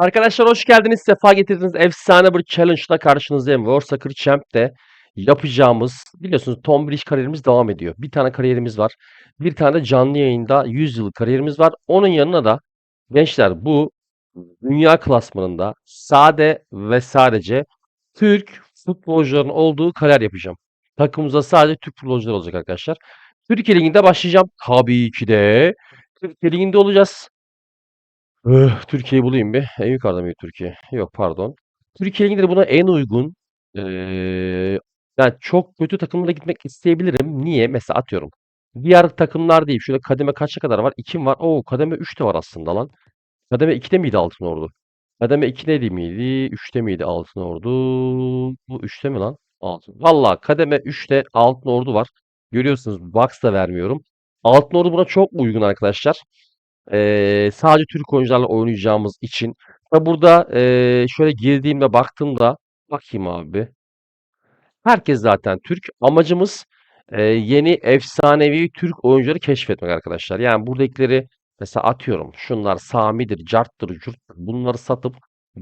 Arkadaşlar hoş geldiniz. Sefa getirdiniz. Efsane bir challenge'la karşınızdayım. World Soccer Champ'te yapacağımız, biliyorsunuz Tom Bridge kariyerimiz devam ediyor. Bir tane kariyerimiz var. Bir tane de canlı yayında 100 yıllık kariyerimiz var. Onun yanına da gençler bu dünya klasmanında sade ve sadece Türk futbolcuların olduğu kariyer yapacağım. Takımımızda sadece Türk futbolcular olacak arkadaşlar. Türkiye Ligi'nde başlayacağım. Tabii ki de Türkiye Ligi'nde olacağız. Öh, Türkiye'yi bulayım bir. En yukarıda mıydı Türkiye? Yok pardon. Türkiye Ligi'nde de buna en uygun eee, yani çok kötü takımlara gitmek isteyebilirim. Niye? Mesela atıyorum. Diğer takımlar değil. Şöyle kademe kaça kadar var? 2 mi var? Oo kademe 3 de var aslında lan. Kademe 2'de miydi Altınordu? Kademe 2'de miydi? 3'te miydi Altınordu? Bu 3'te mi lan? Altın. Valla kademe 3'te Altınordu var. Görüyorsunuz box da vermiyorum. Altınordu buna çok uygun arkadaşlar. Eee, sadece Türk oyuncularla oynayacağımız için. Ve burada eee, şöyle girdiğimde baktığımda bakayım abi. Herkes zaten Türk. Amacımız eee, yeni efsanevi Türk oyuncuları keşfetmek arkadaşlar. Yani buradakileri mesela atıyorum. Şunlar Sami'dir, Cart'tır, Curt'tur. Bunları satıp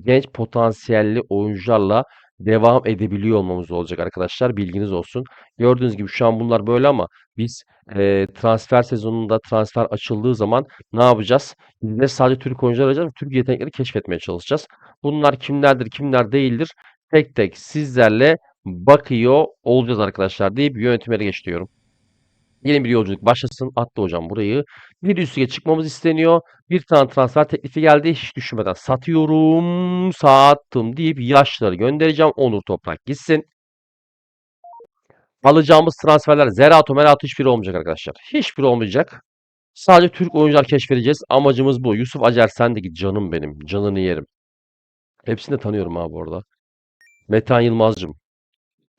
genç potansiyelli oyuncularla devam edebiliyor olmamız olacak arkadaşlar. Bilginiz olsun. Gördüğünüz gibi şu an bunlar böyle ama biz eee, transfer sezonunda transfer açıldığı zaman ne yapacağız? De sadece Türk oyuncular arayacağız. Türk yetenekleri keşfetmeye çalışacağız. Bunlar kimlerdir, kimler değildir? Tek tek sizlerle bakıyor olacağız arkadaşlar deyip yönetimlere geç diyorum. Yeni bir yolculuk başlasın. Attı hocam burayı. Bir üst lige çıkmamız isteniyor. Bir tane transfer teklifi geldi. Hiç düşünmeden satıyorum. Sattım deyip yaşları göndereceğim. Onur Toprak gitsin. Alacağımız transferler Zerato Merato hiçbiri olmayacak arkadaşlar. Hiçbiri olmayacak. Sadece Türk oyuncular keşfedeceğiz. Amacımız bu. Yusuf Acar sen de git canım benim. Canını yerim. Hepsini de tanıyorum abi orada. Metehan Yılmaz'cım.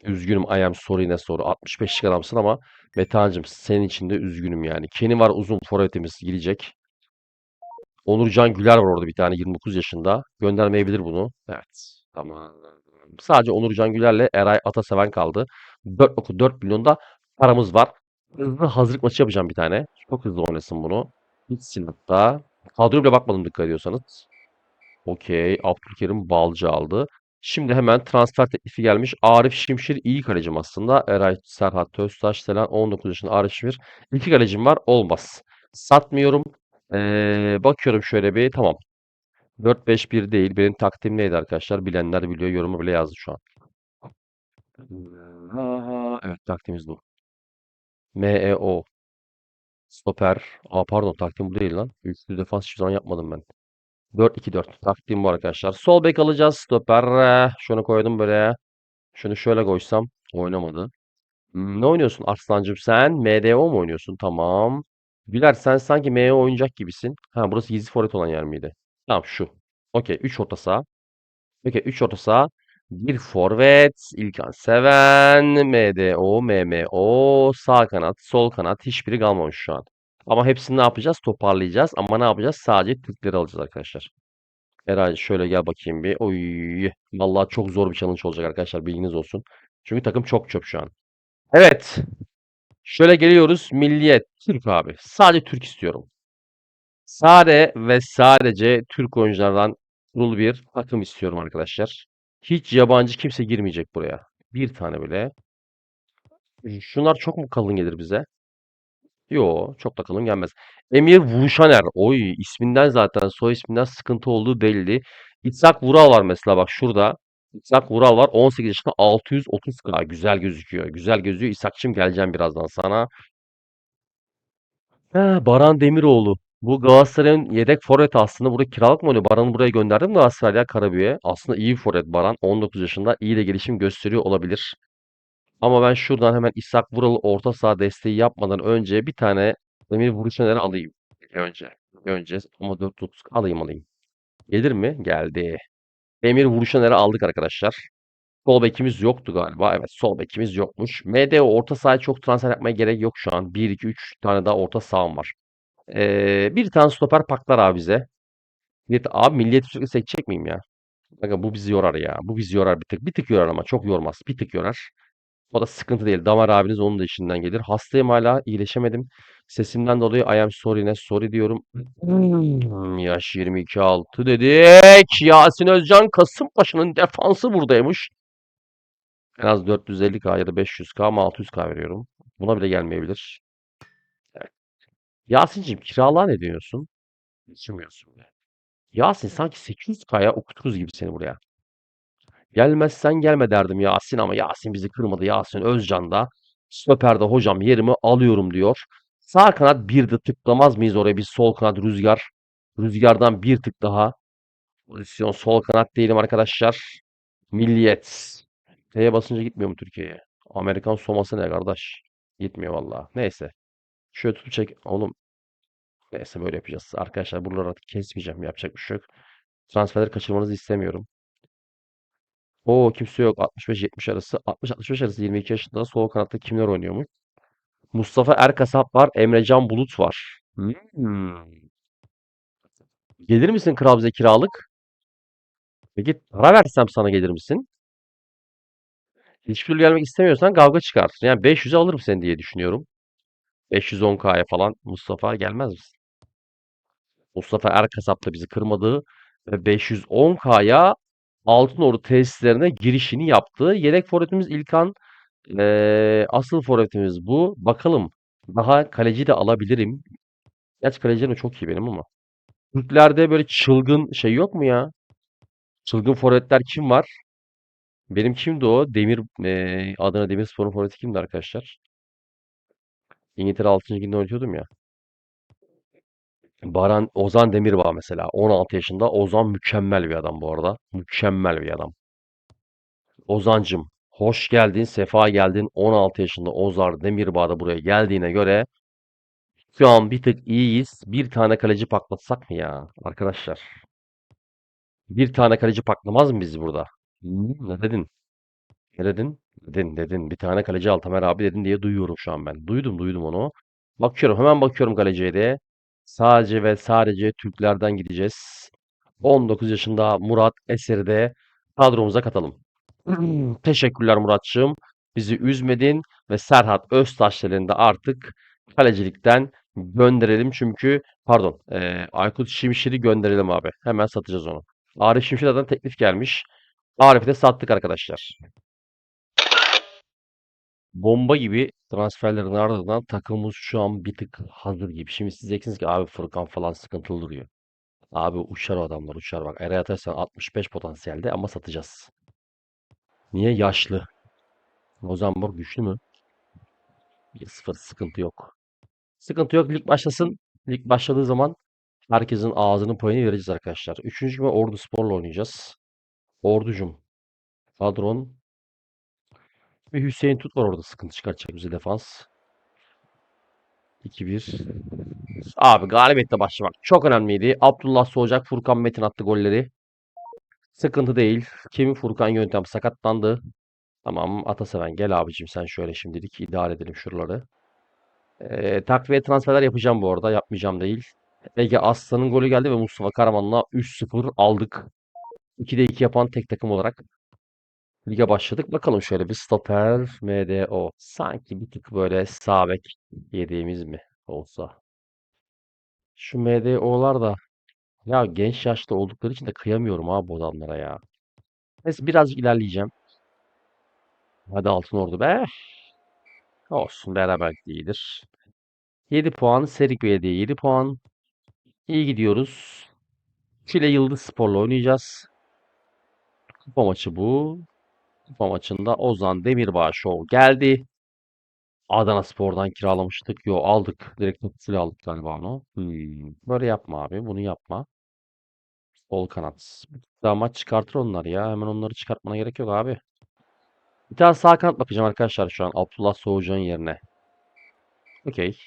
Üzgünüm I am sorry ne soru. 65'lik adamsın ama Metehan'cım senin için de üzgünüm yani. Kenny var uzun forvetimiz girecek. Onurcan Güler var orada bir tane 29 yaşında. Göndermeyebilir bunu. Evet. Tamam. Sadece Onurcan Güler'le Eray Ataseven kaldı. 4.4 milyonda paramız var. Hızlı hazırlık maçı yapacağım bir tane. Çok hızlı oynasın bunu. Bitsin hatta. Kadroya bile bakmadım dikkat ediyorsanız. Okey. Abdülkerim Balcı aldı. Şimdi hemen transfer teklifi gelmiş. Arif Şimşir iyi kalecim aslında. Eray Serhat Töztaş, Selen 19 yaşında Arif Şimşir. İki kalecim var. Olmaz. Satmıyorum. Ee, bakıyorum şöyle bir. Tamam. 4-5-1 değil. Benim taktiğim neydi arkadaşlar? Bilenler biliyor. Yorumu bile yazdı şu an. Evet taktiğimiz bu. MEO. Stoper. Aa pardon taktiğim bu değil lan. Üçlü defans hiçbir zaman yapmadım ben. 4-2-4. Taktiğim bu arkadaşlar. Sol bek alacağız. Stoper. Şunu koydum böyle. Şunu şöyle koysam. Oynamadı. Hmm, Ne oynuyorsun Arslan'cığım sen? MDO mu oynuyorsun? Tamam. Güler sen sanki MO oynayacak gibisin. Ha burası gizli forvet olan yer miydi? Tamam şu. Okey 3 orta saha. Okey 3 orta saha. Bir forvet. İlkan Seven. MDO, MMO. Sağ kanat, sol kanat. Hiçbiri kalmamış şu an. Ama hepsini ne yapacağız? Toparlayacağız. Ama ne yapacağız? Sadece Türkleri alacağız arkadaşlar. Eray şöyle gel bakayım bir. Oy. Vallahi çok zor bir challenge olacak arkadaşlar. Bilginiz olsun. Çünkü takım çok çöp şu an. Evet. Şöyle geliyoruz. Milliyet. Türk abi. Sadece Türk istiyorum. Sade ve sadece Türk oyunculardan kurulu bir takım istiyorum arkadaşlar. Hiç yabancı kimse girmeyecek buraya. Bir tane bile. Şunlar çok mu kalın gelir bize? Yo, çok da kalın gelmez. Emir Vurşaner. Oy, isminden zaten soy isminden sıkıntı olduğu belli. İshak Vural var mesela bak şurada. İshak Vural var. 18 yaşında 630k. Güzel gözüküyor. Güzel gözüküyor. İshak'cığım geleceğim birazdan sana. Ha, Baran Demiroğlu. Bu Galatasaray'ın yedek forveti aslında. Burada kiralık mı oynuyor? Baran'ı buraya gönderdim Galatasaray'a Karabüye. Aslında iyi bir forvet Baran. 19 yaşında. iyi de gelişim gösteriyor olabilir. Ama ben şuradan hemen İshak Vural'ı orta saha desteği yapmadan önce bir tane Emir Vuruşener'i alayım. Önce. Önce ama 430 alayım alayım. Gelir mi? Geldi. Emir Vuruşener'i aldık arkadaşlar. Sol bekimiz yoktu galiba. Evet sol bekimiz yokmuş. MDO orta sahaya çok transfer yapmaya gerek yok şu an. 1, 2, 3 tane daha orta saham var. Ee, bir tane stoper paklar abi bize. Abi milliyet sürekli seçecek miyim ya? Bakın bu bizi yorar ya. Bu bizi yorar bir tık. Bir tık yorar ama çok yormaz. Bir tık yorar. O da sıkıntı değil. Damar abiniz onun da işinden gelir. Hastayım hala. iyileşemedim. Sesimden dolayı I am sorry ne sorry diyorum. Hmm, yaş 22 altı dedik. Yasin Özcan Kasımpaşa'nın defansı buradaymış. En az 450k ya da 500k ama 600k veriyorum. Buna bile gelmeyebilir. Evet. Yasin'cim kiralığa ne diyorsun? Düşünmüyorsun bile. Yasin sanki 800k'ya okuturuz gibi seni buraya. Gelmezsen gelme derdim Yasin ama Yasin bizi kırmadı. Yasin Özcan da stoperde hocam yerimi alıyorum diyor. Sağ kanat bir de tıklamaz mıyız oraya bir sol kanat rüzgar. Rüzgardan bir tık daha. Pozisyon sol kanat değilim arkadaşlar. Milliyet. T'ye basınca gitmiyor mu Türkiye'ye? Amerikan soması ne kardeş? Gitmiyor vallahi. Neyse. Şöyle tutup çek. Oğlum neyse böyle yapacağız. Arkadaşlar buraları artık kesmeyeceğim. Yapacak bir şey yok. Transferleri kaçırmanızı istemiyorum. Oo kimse yok. 65-70 arası. 60-65 arası 22 yaşında. Sol kanatta kimler oynuyormuş? Mustafa Erkasap var. Emrecan Bulut var. Hmm. Gelir misin kral bize kiralık? Peki para versem sana gelir misin? Hiçbir türlü gelmek istemiyorsan kavga çıkar. Yani 500'e alırım seni diye düşünüyorum. 510K'ya falan Mustafa gelmez misin? Mustafa Erkasap da bizi kırmadı ve 510K'ya Altınordu tesislerine girişini yaptı. Yedek forvetimiz İlkan. Eee, asıl forvetimiz bu. Bakalım daha kaleci de alabilirim. Gerçi kalecilerim çok iyi benim ama. Türklerde böyle çılgın şey yok mu ya? Çılgın forvetler kim var? Benim kimdi o? Demir eee Adana Demirspor'un forveti kimdi arkadaşlar? İngiltere 6. liginde oynatıyordum ya. Baran Ozan Demirbağ mesela 16 yaşında. Ozan mükemmel bir adam bu arada. Mükemmel bir adam. Ozancım hoş geldin, sefa geldin. 16 yaşında Ozar Demirbağ da buraya geldiğine göre şu an bir tık iyiyiz. Bir tane kaleci paklatsak mı ya arkadaşlar? Bir tane kaleci paklamaz mı bizi burada? Ne dedin? Ne dedin? Dedin dedin. Bir tane kaleci al Tamer abi dedin diye duyuyorum şu an ben. Duydum duydum onu. Bakıyorum hemen bakıyorum kaleciye de. Sadece ve sadece Türklerden gideceğiz. 19 yaşında Murat Eser'i de kadromuza katalım. Teşekkürler Muratçığım. Bizi üzmedin ve Serhat Öztaşlar'ın da artık kalecilikten gönderelim. Çünkü pardon eee, Aykut Şimşir'i gönderelim abi. Hemen satacağız onu. Arif Şimşir'den teklif gelmiş. Arif'i de sattık arkadaşlar. Bomba gibi transferlerin ardından takımımız şu an bir tık hazır gibi. Şimdi siz diyeceksiniz ki abi Furkan falan sıkıntılı duruyor. Abi uçar o adamlar uçar bak. Eray Atasan 65 potansiyelde ama satacağız. Niye? Yaşlı. Rosenborg güçlü mü? 1-0 sıkıntı yok. Sıkıntı yok. Lig başlasın. Lig başladığı zaman herkesin ağzının payını vereceğiz arkadaşlar. Üçüncü gün Ordu Spor'la oynayacağız. Orducum. Kadron. Bir Hüseyin Tut var orada sıkıntı çıkartacak bize defans. 2-1. Abi galibiyetle başlamak çok önemliydi. Abdullah Soğacak, Furkan Metin attı golleri. Sıkıntı değil. Kim Furkan Yöntem sakatlandı. Tamam Ataseven gel abicim sen şöyle şimdilik idare edelim şuraları. Ee, takviye transferler yapacağım bu arada. Yapmayacağım değil. Ege Aslan'ın golü geldi ve Mustafa Karaman'la 3-0 aldık. 2'de 2 yapan tek takım olarak lige başladık. Bakalım şöyle bir stoper MDO. Sanki bir tık böyle sağ bek yediğimiz mi olsa. Şu MDO'lar da ya genç yaşta oldukları için de kıyamıyorum abi bu adamlara ya. Neyse birazcık ilerleyeceğim. Hadi altın ordu be. Olsun beraberlik iyidir. 7 puan. Serik Bey'de 7 puan. İyi gidiyoruz. Çile Yıldız Spor'la oynayacağız. Kupa maçı bu. Kupa maçında Ozan Demirbağ Show geldi. Adana Spor'dan kiralamıştık. Yo aldık. Direkt topusuyla aldık galiba onu. Hmm. Böyle yapma abi. Bunu yapma. Sol kanat. Daha maç çıkartır onlar ya. Hemen onları çıkartmana gerek yok abi. Bir tane sağ kanat bakacağım arkadaşlar şu an. Abdullah Soğucan'ın yerine. Okey.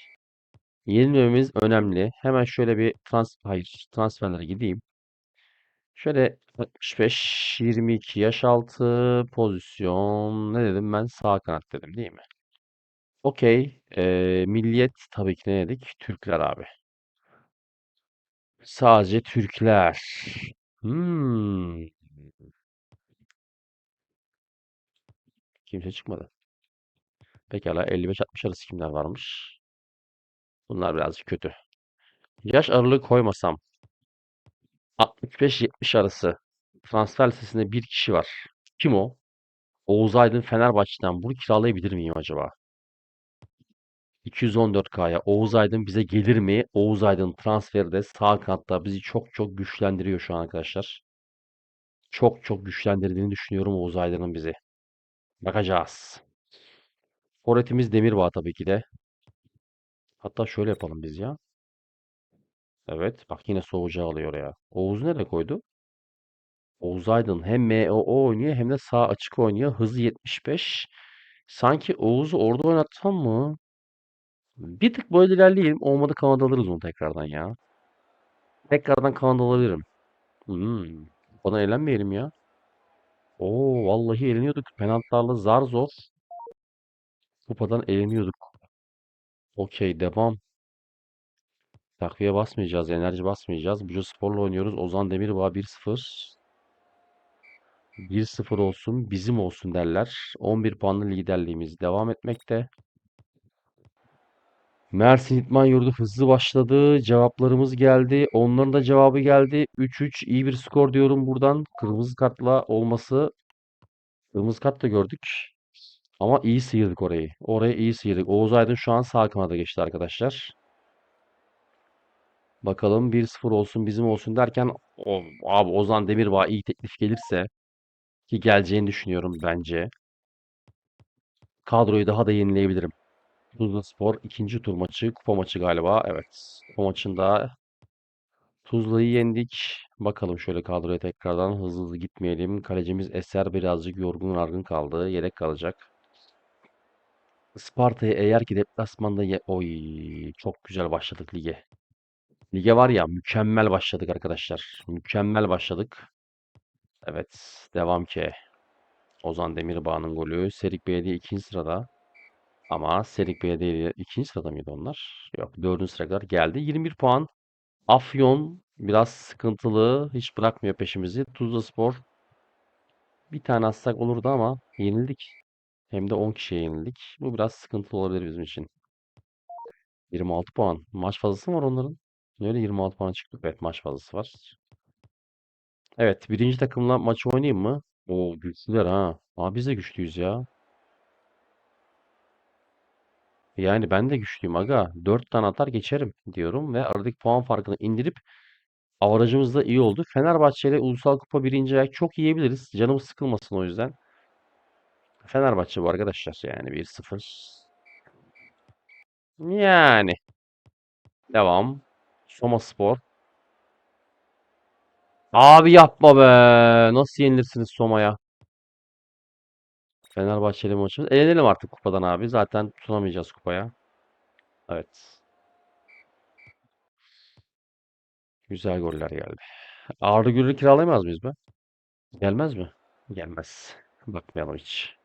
Yenilmemiz önemli. Hemen şöyle bir trans hayır, transferlere gideyim. Şöyle 65 22 yaş altı pozisyon ne dedim ben sağ kanat dedim değil mi? Okey. Ee, milliyet tabii ki ne dedik? Türkler abi. Sadece Türkler. Hmm. Kimse çıkmadı. Pekala 55-60 arası kimler varmış? Bunlar birazcık kötü. Yaş aralığı koymasam 65-70 arası transfer listesinde bir kişi var. Kim o? Oğuz Aydın Fenerbahçe'den bunu kiralayabilir miyim acaba? 214K'ya Oğuz Aydın bize gelir mi? Oğuz Aydın transferi de sağ kanatta bizi çok çok güçlendiriyor şu an arkadaşlar. Çok çok güçlendirdiğini düşünüyorum Oğuz Aydın'ın bizi. Bakacağız. Forvetimiz Demirbağ tabii ki de. Hatta şöyle yapalım biz ya. Evet. Bak yine soğucağı alıyor ya. Oğuz nereye koydu? Oğuz Aydın hem MO oynuyor hem de sağ açık oynuyor. Hızı 75. Sanki Oğuz'u orada oynatsam mı? Bir tık böyle ilerleyelim. Olmadı Kanada alırız onu tekrardan ya. Tekrardan Kanada alabilirim. Hmm. Bana eğlenmeyelim ya. Oo vallahi eğleniyorduk. Penaltılarla zar zor. Kupadan eğleniyorduk. Okey devam. Takviye basmayacağız. Enerji basmayacağız. Buca Spor'la oynuyoruz. Ozan Demirbağ 1-0. 1-0 olsun. Bizim olsun derler. 11 puanlı liderliğimiz devam etmekte. Mersin İdman Yurdu hızlı başladı. Cevaplarımız geldi. Onların da cevabı geldi. 3-3 iyi bir skor diyorum buradan. Kırmızı kartla olması. Kırmızı kart da gördük. Ama iyi sıyırdık orayı. Orayı iyi sıyırdık. Oğuz Aydın şu an sağ kanada geçti arkadaşlar. Bakalım 1-0 olsun bizim olsun derken o, abi Ozan Demirbağ iyi teklif gelirse ki geleceğini düşünüyorum bence. Kadroyu daha da yenileyebilirim. Tuzlaspor ikinci tur maçı, kupa maçı galiba. Evet. Kupa maçında Tuzla'yı yendik. Bakalım şöyle kadroya tekrardan hızlı hızlı gitmeyelim. Kalecimiz Eser birazcık yorgun argın kaldı. Yedek kalacak. Sparta'yı eğer ki deplasmanda ye... Oy çok güzel başladık lige. Lige var ya mükemmel başladık arkadaşlar. Mükemmel başladık. Evet devam ki. Ozan Demirbağ'ın golü. Serik Belediye ikinci sırada. Ama Serik Belediye ikinci sırada mıydı onlar? Yok dördüncü sıraya kadar geldi. 21 puan. Afyon biraz sıkıntılı. Hiç bırakmıyor peşimizi. Tuzlaspor bir tane atsak olurdu ama yenildik. Hem de 10 kişiye yenildik. Bu biraz sıkıntılı olabilir bizim için. 26 puan. Maç fazlası mı var onların? Öyle 26 puan çıktı. Evet maç fazlası var. Evet birinci takımla maçı oynayayım mı? Oo güçlüler ha. Aa biz de güçlüyüz ya. Yani ben de güçlüyüm aga. 4 tane atar geçerim diyorum ve aradaki puan farkını indirip avarajımız da iyi oldu. Fenerbahçe ile Ulusal Kupa birinci ayak çok yiyebiliriz. Canımız sıkılmasın o yüzden. Fenerbahçe bu arkadaşlar yani 1-0. Yani. Devam. Soma Spor. Abi yapma be. Nasıl yenilirsiniz Soma'ya? Fenerbahçeli maçımız. Elenelim artık kupadan abi. Zaten tutunamayacağız kupaya. Evet. Güzel goller geldi. Arda Güler'i kiralayamaz mıyız be? Gelmez mi? Gelmez. Bakmayalım hiç.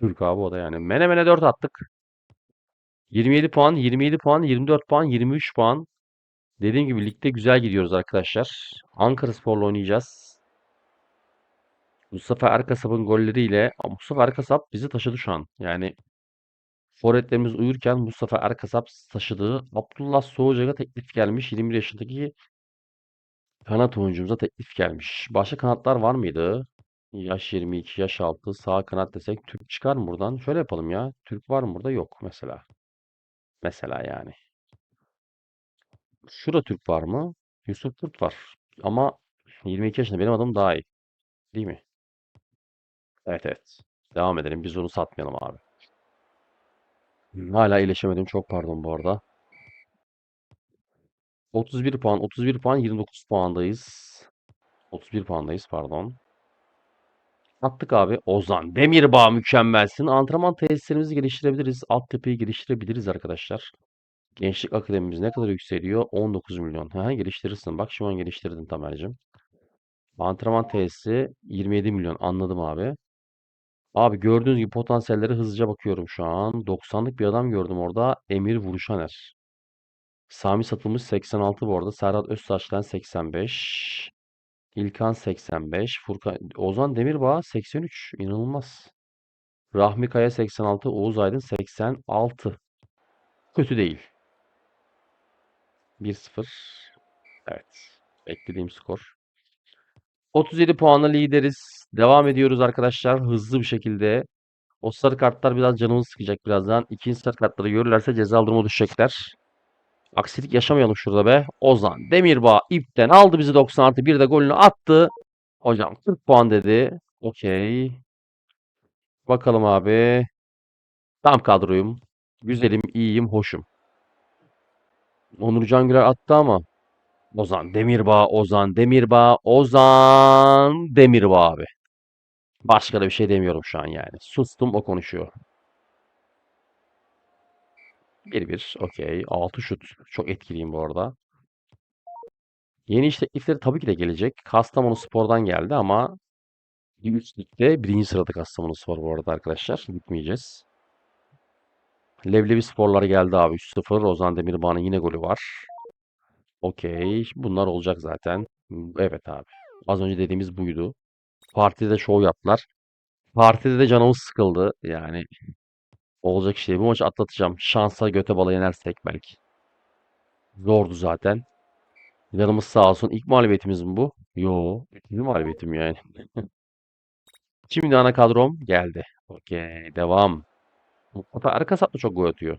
Türk abi o da yani. Menemen'e 4 attık. 27 puan, 27 puan, 24 puan, 23 puan. Dediğim gibi ligde güzel gidiyoruz arkadaşlar. Ankaraspor'la oynayacağız. Mustafa Erkasap'ın golleriyle Mustafa Erkasap bizi taşıdı şu an. Yani forvetlerimiz uyurken Mustafa Erkasap taşıdığı Abdullah Soğucak'a teklif gelmiş. 21 yaşındaki kanat oyuncumuza teklif gelmiş. Başka kanatlar var mıydı? Yaş 22, yaş 6, sağ kanat desek Türk çıkar mı buradan? Şöyle yapalım ya. Türk var mı burada? Yok mesela. Mesela yani. Şurada Türk var mı? Yusuf Kurt var. Ama 22 yaşında benim adım daha iyi. Değil mi? Evet evet. Devam edelim. Biz onu satmayalım abi. Hala iyileşemedim. Çok pardon bu arada. 31 puan, 31 puan, 29 puandayız. 31 puandayız pardon. Attık abi. Ozan Demirbağ mükemmelsin. Antrenman tesislerimizi geliştirebiliriz. Altyapıyı geliştirebiliriz arkadaşlar. Gençlik akademimiz ne kadar yükseliyor? 19 milyon. Ha, geliştirirsin. Bak şu an geliştirdin Tamer'cim. Antrenman tesisi 27 milyon. Anladım abi. Abi gördüğünüz gibi potansiyellere hızlıca bakıyorum şu an. 90'lık bir adam gördüm orada. Emir Vuruşaner. Sami satılmış 86 bu arada. Serhat Öztaş'tan 85. İlkan 85. Furkan Ozan Demirbağ 83. İnanılmaz. Rahmi Kaya 86, Oğuz Aydın 86. Kötü değil. 1-0. Evet. Beklediğim skor. 37 puanla lideriz. Devam ediyoruz arkadaşlar. Hızlı bir şekilde. O sarı kartlar biraz canımı sıkacak birazdan. İkinci sarı kartları görürlerse ceza duruma düşecekler. Aksilik yaşamayalım şurada be. Ozan Demirbağ ipten aldı bizi 90 artı bir de golünü attı. Hocam 40 puan dedi. Okey. Bakalım abi. Tam kadroyum. Güzelim, iyiyim, hoşum. Onurcan Güler attı ama. Ozan Demirbağ, Ozan Demirbağ, Ozan Demirbağ abi. Başka da bir şey demiyorum şu an yani. Sustum o konuşuyor. 1-1. Okey. 6 şut. Çok etkiliyim bu arada. Yeni iş teklifleri tabii ki de gelecek. Kastamonu Spor'dan geldi ama bir ligde birinci sırada Kastamonu Spor bu arada arkadaşlar. Gitmeyeceğiz. Leblebi Sporlar geldi abi 3-0. Ozan Demirbağ'ın yine golü var. Okey. Bunlar olacak zaten. Evet abi. Az önce dediğimiz buydu. Partide de şov yaptılar. Partide de canımız sıkıldı. Yani olacak şey. Bu maçı atlatacağım. Şansa göte bala yenersek belki. Zordu zaten. Yanımız sağ olsun. İlk mağlubiyetimiz mi bu? Yo. İkinci mağlubiyetim yani. Şimdi ana kadrom geldi. Okey. Devam. Mustafa Erkasap da çok gol atıyor.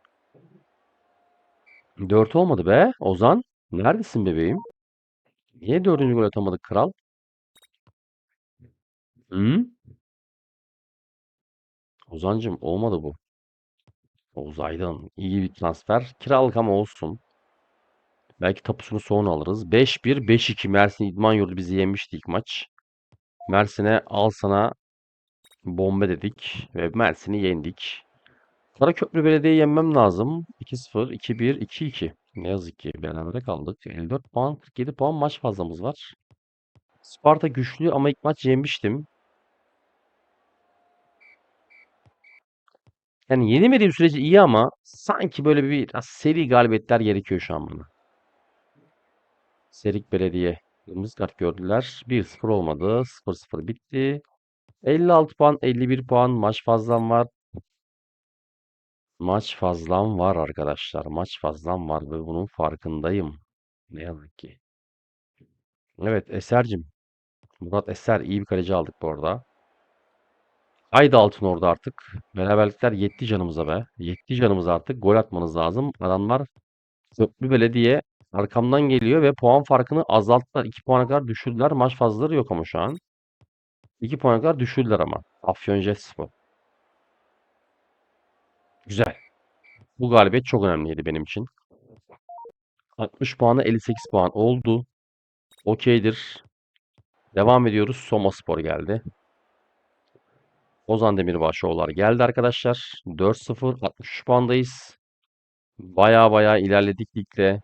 4 olmadı be. Ozan. Neredesin bebeğim? Niye dördüncü gol atamadık kral? Hı? Ozancım olmadı bu. Oğuz iyi bir transfer. Kiralık ama olsun. Belki tapusunu sonra alırız. 5-1, 5-2 Mersin İdman Yurdu bizi yenmişti ilk maç. Mersin'e al sana bombe dedik ve Mersin'i yendik. Karaköprü Belediye'yi yenmem lazım. 2-0, 2-1, 2-2. Ne yazık ki berabere kaldık. 54 puan, 47 puan maç fazlamız var. Sparta güçlü ama ilk maç yenmiştim. Yani yenemediğim sürece iyi ama sanki böyle bir seri galibiyetler gerekiyor şu an bana. Serik Belediye. Kırmızı kart gördüler. 1-0 olmadı. 0-0 bitti. 56 puan, 51 puan. Maç fazlam var. Maç fazlam var arkadaşlar. Maç fazlam var ve bunun farkındayım. Ne yazık ki. Evet Eser'cim. Murat Eser iyi bir kaleci aldık bu arada. Haydi altın orada artık. Beraberlikler yetti canımıza be. Yetti canımıza artık. Gol atmanız lazım. Adamlar Köprü Belediye arkamdan geliyor ve puan farkını azalttılar. 2 puana kadar düşürdüler. Maç fazlaları yok ama şu an. 2 puana kadar düşürdüler ama. Afyonkarahisar. Güzel. Bu galibiyet çok önemliydi benim için. 60 puana 58 puan oldu. Okeydir. Devam ediyoruz. Somaspor geldi. Ozan Demirbaşoğullar geldi arkadaşlar. 4-0 63 puandayız. Baya baya ilerledik ligde.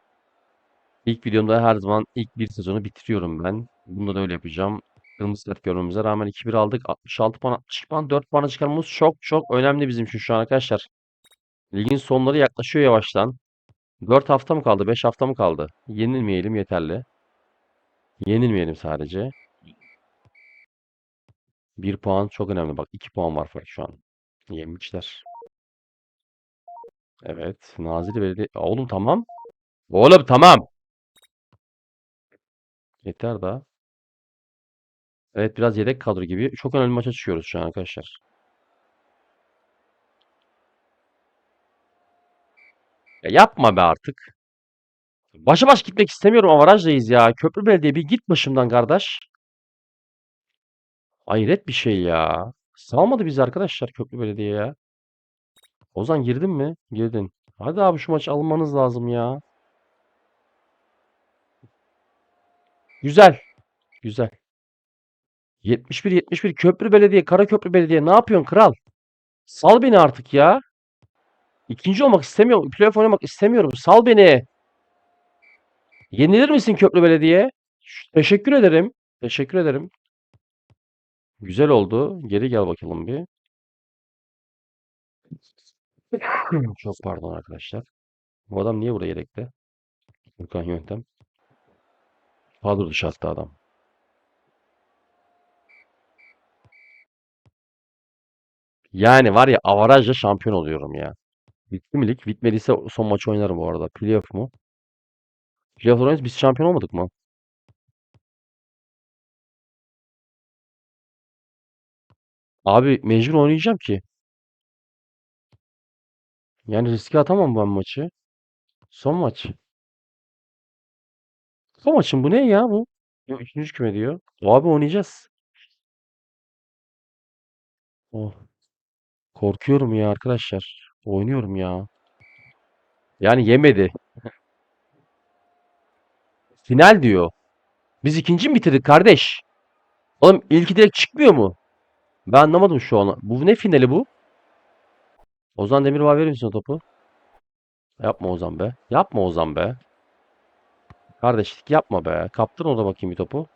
İlk videomda her zaman ilk bir sezonu bitiriyorum ben. Bunda da öyle yapacağım. Kırmızı kart görmemize rağmen 2-1 aldık. 66 puan, 60 puan, 4 puana çıkarmamız çok çok önemli bizim için şu an arkadaşlar. Ligin sonları yaklaşıyor yavaştan. 4 hafta mı kaldı? 5 hafta mı kaldı? Yenilmeyelim yeterli. Yenilmeyelim sadece. 1 puan çok önemli. Bak 2 puan var şu an. Yenmişler. Evet. Nazilli Belediye. Oğlum tamam. Oğlum tamam. Yeter daha. Evet biraz yedek kadro gibi. Çok önemli maça çıkıyoruz şu an arkadaşlar. Ya yapma be artık. Başa baş gitmek istemiyorum. Avarajdayız ya. Köprü Belediye bir git başımdan kardeş. Hayret bir şey ya. Salmadı bizi arkadaşlar Köprü Belediye ya. Ozan girdin mi? Girdin. Hadi abi şu maçı almanız lazım ya. Güzel. Güzel. 71-71 Köprü Belediye, Karaköprü Belediye ne yapıyorsun kral? Sal beni artık ya. İkinci olmak istemiyorum. Playoff oynamak istemiyorum. Sal beni. Yenilir misin Köprü Belediye? Teşekkür ederim. Teşekkür ederim. Güzel oldu. Geri gel bakalım bir. Çok pardon arkadaşlar. Bu adam niye buraya yedekte? Furkan Yöntem. Kadro dışı adam. Yani var ya avarajla şampiyon oluyorum ya. Bitti mi lig? Bitmediyse son maçı oynarım bu arada. Playoff mu? Playoff oynuyoruz. Biz şampiyon olmadık mı? Abi mecbur oynayacağım ki. Yani riske atamam ben maçı. Son maç. Son maçın bu ne ya bu? Ya üçüncü küme diyor. Abi oynayacağız. Oh, korkuyorum ya arkadaşlar. Oynuyorum ya. Yani yemedi. Final diyor. Biz ikinci mi bitirdik kardeş? Oğlum ilki direkt çıkmıyor mu? Ben anlamadım şu an. Bu ne finali bu? Ozan Demirbağ verir misin o topu? Yapma Ozan be. Yapma Ozan be. Kardeşlik yapma be. Kaptır orada bakayım bir topu.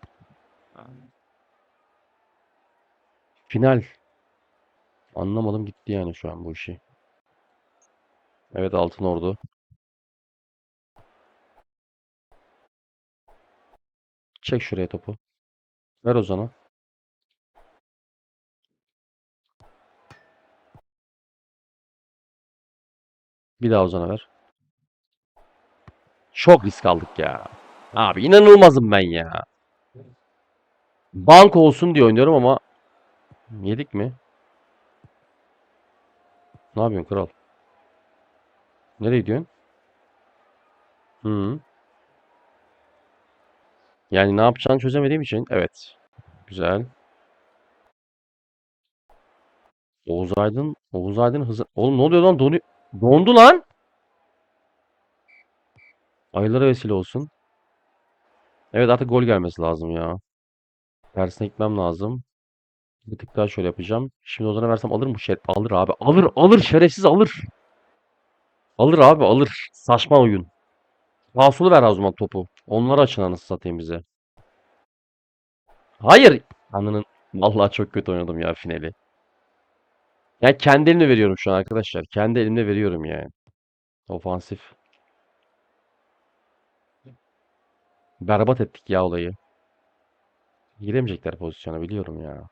Final. Anlamadım gitti yani şu an bu işi. Evet Altın Ordu. Çek şuraya topu. Ver Ozan'a. Bir daha Ozan'a ver. Çok risk aldık ya. Abi inanılmazım ben ya. Bank olsun diye oynuyorum ama yedik mi? Ne yapıyorsun kral? Nereye gidiyorsun? Hı. Yani ne yapacağını çözemediğim için. Evet. Güzel. Oğuz Aydın. Oğuz Aydın hızı. Oğlum ne oluyor lan? Donu... Dondu lan. Aylara vesile olsun. Evet artık gol gelmesi lazım ya. Tersine gitmem lazım. Bir tık daha şöyle yapacağım. Şimdi Ozan'a versem alır mı? Şer alır abi. Alır alır şerefsiz alır. Alır abi alır. Saçma oyun. Fasulu ver o zaman topu. Onları açın anasını satayım bize. Hayır. Anının. Vallahi çok kötü oynadım ya finali. Yani kendi elimle veriyorum şu an arkadaşlar. Kendi elimle veriyorum yani. Ofansif. Berbat ettik ya olayı. Giremeyecekler pozisyona biliyorum ya.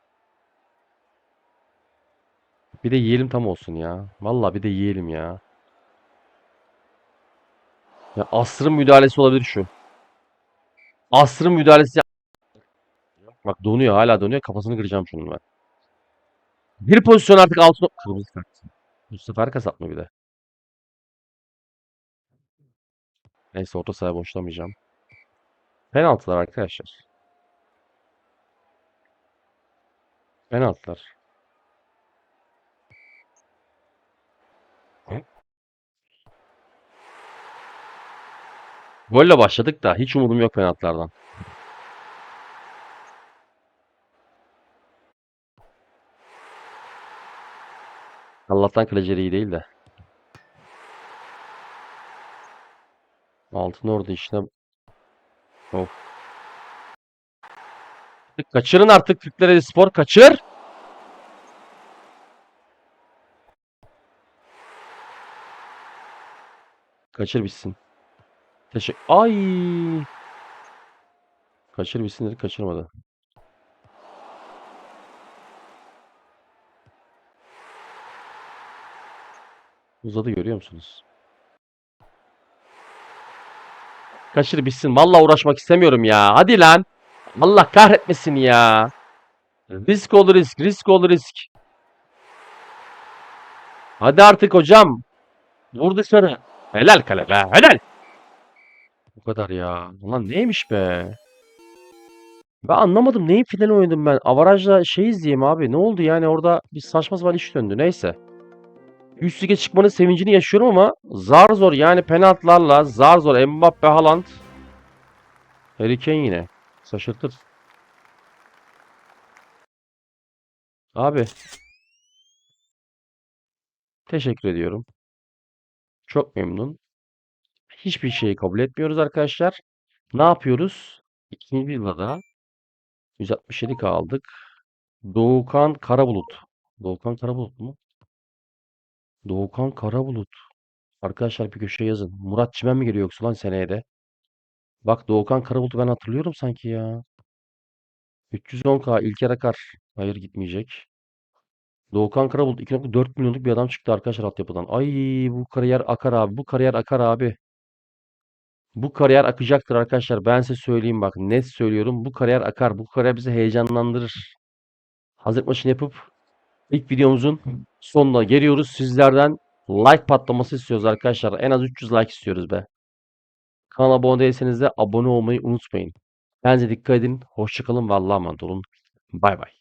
Bir de yiyelim tam olsun ya. Vallahi bir de yiyelim ya. Ya asrın müdahalesi olabilir şu. Asrın müdahalesi. Bak donuyor hala donuyor. Kafasını kıracağım şunun ben. Bir pozisyon artık altına... Kırmızı kart. Bu sefer kasatma bir de. Neyse orta sahaya boşlamayacağım. Penaltılar arkadaşlar. Penaltılar. Golle başladık da hiç umudum yok penaltılardan. Allah'tan kalecileri iyi değil de. Altın orada işte. Of. Kaçırın artık Türkleri Spor kaçır. Kaçır bitsin. Teşekkür. Ay. Kaçır bitsin dedi kaçırmadı. Uzadı görüyor musunuz? Kaçır bitsin. Vallahi uğraşmak istemiyorum ya. Hadi lan. Allah kahretmesin ya. Risk olur risk. Risk olur risk. Hadi artık hocam. Vur dışarı. Helal kale be. Helal. Kadar ya. Ulan neymiş be? Ben anlamadım. Neyin finali oynadım ben? Avarajla şey izleyeyim abi. Ne oldu yani orada bir saçma sapan iş döndü. Neyse. Üst lige çıkmanın sevincini yaşıyorum ama zar zor yani penaltılarla zar zor Mbappe, Haaland, Harry Kane yine. Şaşırtır. Abi. Teşekkür ediyorum. Çok memnun. Hiçbir şeyi kabul etmiyoruz arkadaşlar. Ne yapıyoruz? İkinci yılda 167 aldık. Doğukan Karabulut. Doğukan Karabulut mu? Doğukan Karabulut. Arkadaşlar bir köşeye yazın. Murat Çimen mi geliyor yoksa lan seneye de? Bak Doğukan Karabulut'u ben hatırlıyorum sanki ya. 310k İlker Akar. Hayır gitmeyecek. Doğukan Karabulut 2.4 milyonluk bir adam çıktı arkadaşlar altyapıdan. Ay bu kariyer akar abi. Bu kariyer akar abi. Bu kariyer akacaktır arkadaşlar. Ben size söyleyeyim bak. Net söylüyorum. Bu kariyer akar. Bu kariyer bizi heyecanlandırır. Hazır maçını yapıp ilk videomuzun sonuna geliyoruz. Sizlerden like patlaması istiyoruz arkadaşlar. En az 300 like istiyoruz be. Kanala abone değilseniz de abone olmayı unutmayın. Kendinize dikkat edin. Hoşçakalın ve Allah'a emanet olun. Bay bay.